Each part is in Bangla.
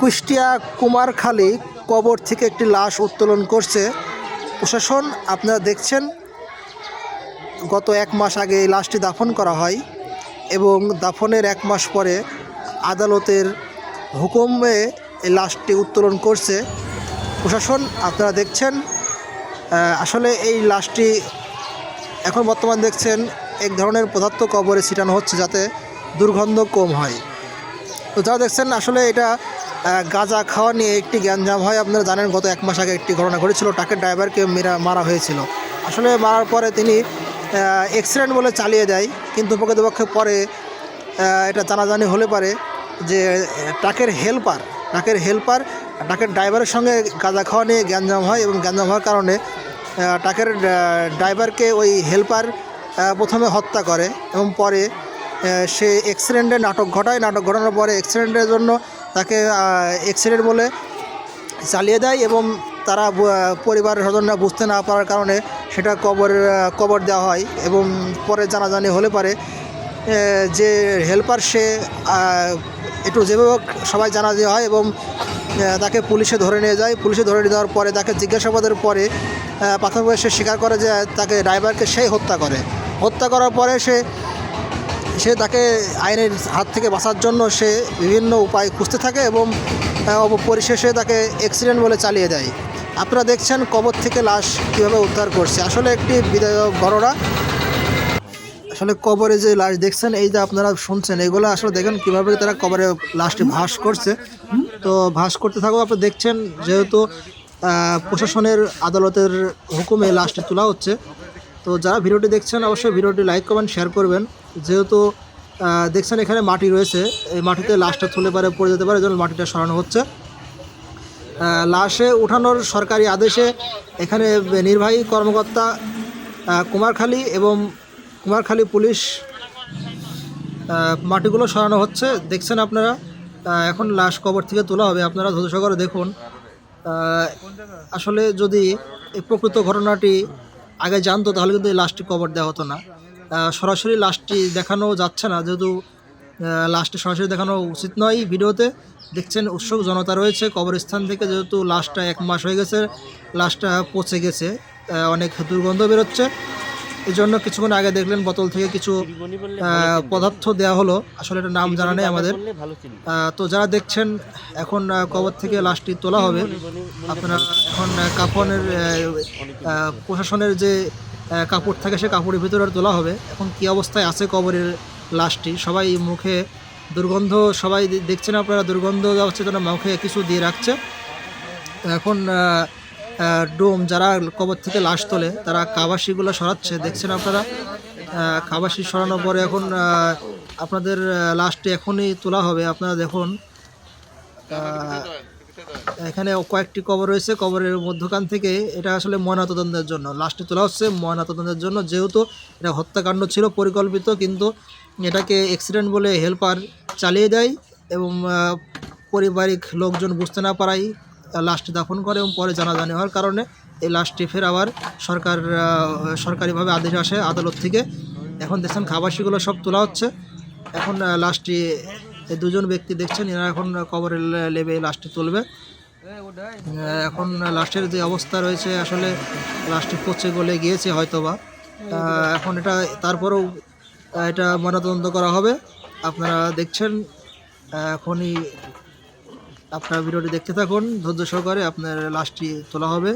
কুষ্টিয়া কুমারখালী কবর থেকে একটি লাশ উত্তোলন করছে প্রশাসন। আপনারা দেখছেন, গত এক মাস আগে এই লাশটি দাফন করা হয় এবং দাফনের এক মাস পরে আদালতের হুকুমে এই লাশটি উত্তোলন করছে প্রশাসন। আপনারা দেখছেন আসলে এই লাশটি এখন বর্তমান দেখছেন এক ধরনের পদার্থ কবরে ছিটানো হচ্ছে যাতে দুর্গন্ধ কম হয়। তো যারা দেখছেন, আসলে এটা গাঁজা খাওয়া নিয়ে একটি জ্ঞানজাম হয়। আপনারা জানেন, গত এক মাস আগে একটি ঘটনা ঘটেছিল। ট্রাকের ড্রাইভারকে মেরা, মারা হয়েছিল। আসলে মারার পরে তিনি অ্যাক্সিডেন্ট বলে চালিয়ে দেয়। কিন্তু প্রকৃতপক্ষে পরে এটা জানাজানি হলে পারে যে, ট্রাকের হেল্পার ট্রাকের হেল্পার, ট্রাকের ড্রাইভারের সঙ্গে গাঁজা খাওয়া নিয়ে জ্ঞানজাম হয় এবং জ্ঞানজাম হওয়ার কারণে ট্রাকের ড্রাইভারকে ওই হেল্পার প্রথমে হত্যা করে এবং পরে সে অ্যাক্সিডেন্টে নাটক ঘটায়। নাটক ঘটানোর পরে অ্যাক্সিডেন্টের জন্য তাকে অ্যাক্সিডেন্ট বলে চালিয়ে দেয় এবং তারা পরিবারের স্বজনরা বুঝতে না পারার কারণে সেটা কবর কবর দেওয়া হয় এবং পরে জানাজানি হলে পারে। যে হেল্পার সে একটু যেভাবে সবাই জানা দেওয়া হয় এবং তাকে পুলিশে ধরে নিয়ে যায়। পুলিশে ধরে নিয়ে যাওয়ার পরে তাকে জিজ্ঞাসাবাদের পরে প্রাথমিকভাবে সে স্বীকার করে যে তাকে ড্রাইভারকে সেই হত্যা করে। হত্যা করার পরে সে সে তাকে আইনের হাত থেকে বাঁচার জন্য সে বিভিন্ন উপায় খুঁজতে থাকে এবং পরিশেষে তাকে অ্যাক্সিডেন্ট বলে চালিয়ে দেয়। আপনারা দেখছেন কবর থেকে লাশ কীভাবে উদ্ধার করছে। আসলে একটি বিদায়ক ঘটনা। আসলে কবরে যে লাশ দেখছেন, এই যে আপনারা শুনছেন, এগুলো আসলে দেখেন কীভাবে তারা কবরে লাশটি ভাস করছে। তো ভাস করতে থাকো আপনি দেখছেন যেহেতু প্রশাসনের আদালতের হুকুমে লাশটি তোলা হচ্ছে। তো যারা ভিডিওটি দেখছেন, অবশ্যই ভিডিওটি লাইক করবেন শেয়ার করবেন। যেহেতু দেখছেন এখানে মাটি রয়েছে, এই মাটিতে লাশটা তুলে পারে, পড়ে যেতে পারে, এই মাটিটা সরানো হচ্ছে। লাশে উঠানোর সরকারি আদেশে এখানে নির্বাহী কর্মকর্তা কুমারখালী এবং কুমারখালী পুলিশ মাটিগুলো সরানো হচ্ছে। দেখছেন আপনারা? এখন লাশ কবর থেকে তোলা হবে। আপনারা ধৈর্য সহকারে দেখুন। আসলে যদি এই প্রকৃত ঘটনাটি আগে জানতো, তাহলে কিন্তু এই লাশটি কবর দেওয়া হতো না। সরাসরি লাশটি দেখানো যাচ্ছে না। যেহেতু লাশটি সরাসরি দেখানো উচিত নয় ভিডিওতে। দেখছেন, উৎসুক জনতা রয়েছে। কবরস্থান থেকে যেহেতু লাশটা এক মাস হয়ে গেছে, লাশটা পচে গেছে অনেক দুর্গন্ধ বেরোচ্ছে। এই জন্য কিছুক্ষণ আগে দেখলেন, বোতল থেকে কিছু পদার্থ দেওয়া হলো। আসলে এটা নাম জানা নেই আমাদের। তো যারা দেখছেন, এখন কবর থেকে লাশটি তোলা হবে। আপনারা এখন কাফনের প্রশাসনের যে কাপড় থাকে সে কাপড়ের ভিতরে তোলা হবে। এখন কি অবস্থায় আছে কবরের লাশটি? সবাই মুখে দুর্গন্ধ, সবাই দেখছেন আপনারা, দুর্গন্ধ হচ্ছে জন্য মুখে কিছু দিয়ে রাখছে। এখন ডোম যারা কবর থেকে লাশ তোলে, তারা কাবাসিগুলো সরাচ্ছে। দেখছেন আপনারা? কাবাসি সরানোর পরে এখন আপনাদের লাশটি এখনই তোলা হবে। আপনারা দেখুন এখানে কয়েকটি কবর রয়েছে, কবরের মধ্যখান থেকে এটা আসলে ময়নাতদন্তের জন্য। লাস্টে তোলা হচ্ছে ময়নাতদন্তের জন্য, যেহেতু এটা হত্যাকাণ্ড ছিল পরিকল্পিত, কিন্তু এটাকে অ্যাক্সিডেন্ট বলে হেল্পার চালিয়ে দেয় এবং পারিবারিক লোকজন বুঝতে না পারাই লাশটি দাফন করে এবং পরে জানাজানি হওয়ার কারণে এই লাশটি ফের আবার সরকার সরকারিভাবে আদেশ আসে আদালত থেকে। এখন দেখছেন খাবাসিগুলো সব তোলা হচ্ছে। এখন লাশটি দুজন ব্যক্তি দেখছেন, এরা এখন কবরের লে- লেবে লাশটি তুলবে। এখন লাস্টের যে অবস্থা রয়েছে, আসলে লাশটি পচে গলে গিয়েছে হয়তোবা। এখন এটা, তারপরেও এটা ময়নাতদন্ত করা হবে। আপনারা দেখছেন এখনই আপনার ভিডিওটি দেখতে থাকুন। ধৈর্য সহকারে আপনার লাস্টটি তোলা হবে।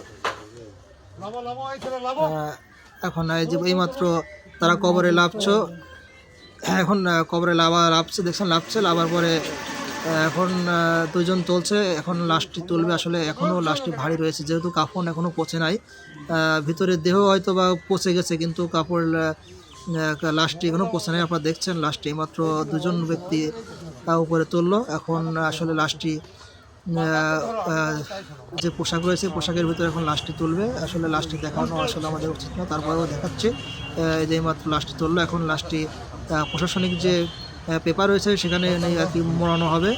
এখন এই যে এইমাত্র তারা কবরে লাভছ এখন কবরে লাভা লাভছে দেখছেন লাভছে লাভার পরে এখন দুজন তুলছে এখন লাশটি তুলবে। আসলে এখনও লাশটি ভারী রয়েছে। যেহেতু কাফন এখনও পচে নাই ভিতরের দেহ হয়তো বা পচে গেছে কিন্তু কাপড় লাশটি এখনও পচে নাই। আপনারা দেখছেন লাশটি মাত্র দুজন ব্যক্তি আহ, উপরে তুললো। এখন আসলে আহ, যে পোশাক রয়েছে পোশাকের ভিতরে এখন লাশটি তুলবে। আসলে লাশটি দেখানো আসলে আমাদের উচিত না তারপরেও দেখাচ্ছে। যে মাত্র লাশটি তুললো। এখন আহ, প্রশাসনিক যে পেপার রয়েছে, সেখানে আর কি মোড়ানো হবে।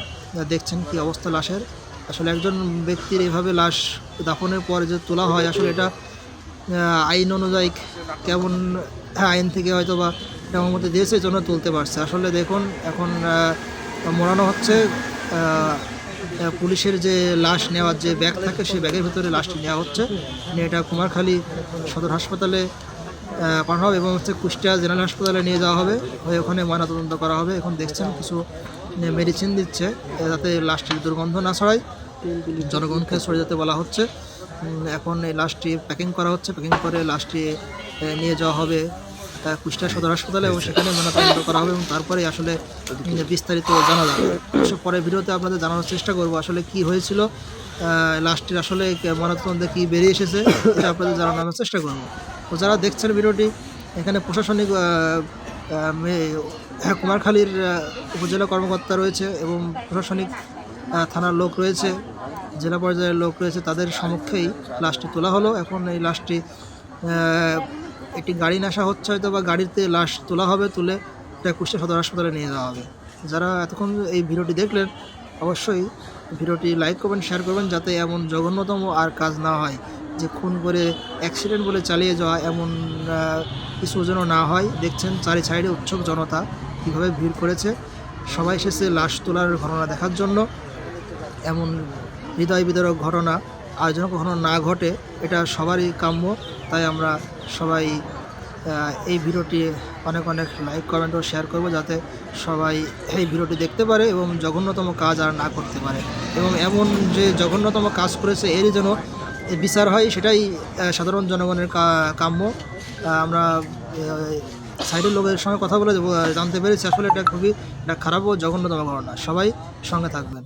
দেখছেন কি অবস্থা লাশের। আসলে একজন ব্যক্তির এইভাবে লাশ দাফনের পরে যে তোলা হয়, আসলে এটা আইন অনুযায়ী কেমন আইন থেকে হয়তো বা কেমন মতো দিয়েছে জন্য তুলতে পারছে। আসলে দেখুন, এখন মোড়ানো হচ্ছে পুলিশের যে লাশ নেওয়ার যে ব্যাগ থাকে, সেই ব্যাগের ভিতরে লাশটি নেওয়া হচ্ছে। নিয়ে এটা কুমারখালী সদর হাসপাতালে পাঠানো হবে এবং হচ্ছে কুষ্টিয়া জেনারেল হাসপাতালে নিয়ে যাওয়া হবে। হয়ে ওখানে ময়নাতদন্ত করা হবে। এখন দেখছেন কিছু মেডিসিন দিচ্ছে এ, যাতে লাশটির দুর্গন্ধ না ছড়ায়। জনগণকে সরে যেতে বলা হচ্ছে। এখন এই লাশটি প্যাকিং করা হচ্ছে। প্যাকিং করে লাশটি এ, নিয়ে যাওয়া হবে। কুষ্টিয়া সদর হাসপাতালে এবং সেখানে ময়নাতদন্ত করা হবে এবং তারপরে আসলে বিস্তারিত জানা যাবে। পরে ভিডিওতে আপনাদের জানানোর চেষ্টা করব আসলে কি হয়েছিল। আহ, লাশটির আসলে ময়নাতদন্তে কী বেরিয়ে এসেছে এটা আপনাদের জানানোর চেষ্টা করব। তো যারা দেখছেন ভিডিওটি এখানে প্রশাসনিক কুমারখালীর উপজেলা কর্মকর্তা রয়েছে এবং প্রশাসনিক থানার লোক রয়েছে জেলা পর্যায়ের লোক রয়েছে তাদের সমক্ষেই লাশটি তোলা হলো। এখন এই লাশটি একটি গাড়ি নেশা হচ্ছে হয়তো বা গাড়িতে লাশ তোলা হবে, তুলে এটা কুষ্টিয়া সদর হাসপাতালে নিয়ে যাওয়া হবে। যারা এতক্ষণ এই ভিডিওটি দেখলেন, অবশ্যই ভিডিওটি লাইক করবেন, শেয়ার করবেন, যাতে এমন জঘন্যতম আর কাজ না হয়। যে খুন করে অ্যাক্সিডেন্ট বলে চালিয়ে যাওয়া এমন কিছু যেন না হয়। দেখছেন চারি সাইডে উৎসুক জনতা কীভাবে ভিড় করেছে। সবাই এসেছে লাশ তোলার ঘটনা দেখার জন্য। এমন হৃদয় বিদারক ঘটনা আর যেন কখনো না ঘটে, এটা সবারই কাম্য। তাই আমরা সবাই এই ভিডিওটি অনেক অনেক লাইক কমেন্ট ও শেয়ার করব যাতে সবাই এই ভিডিওটি দেখতে পারে এবং জঘন্যতম কাজ আর না করতে পারে। এবং এমন যে জঘন্যতম কাজ করেছে এরই যেন বিচার হয়, সেটাই সাধারণ জনগণের কাম্য। আমরা সাইডের লোকের সঙ্গে কথা বলে জানতে পেরেছি আসলে এটা খুবই একটা খারাপ ও জঘন্যতম ঘটনা। সবাই সঙ্গে থাকবেন।